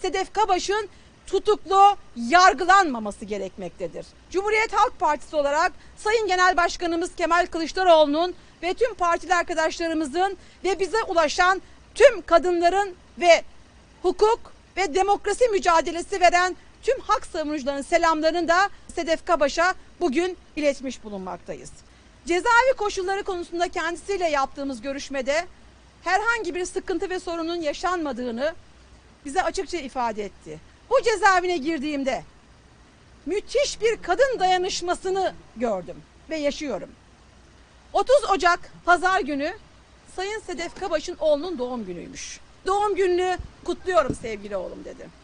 Sedef Kabaş'ın tutuklu yargılanmaması gerekmektedir. Cumhuriyet Halk Partisi olarak Sayın Genel Başkanımız Kemal Kılıçdaroğlu'nun ve tüm partili arkadaşlarımızın ve bize ulaşan tüm kadınların ve hukuk ve demokrasi mücadelesi veren tüm hak savunucularının selamlarını da Sedef Kabaş'a bugün iletmiş bulunmaktayız. Cezaevi koşulları konusunda kendisiyle yaptığımız görüşmede herhangi bir sıkıntı ve sorunun yaşanmadığını bize açıkça ifade etti. Bu cezaevine girdiğimde müthiş bir kadın dayanışmasını gördüm ve yaşıyorum. 30 Ocak pazar günü Sayın Sedef Kabaş'ın oğlunun doğum günüymüş. Doğum gününü kutluyorum sevgili oğlum dedi.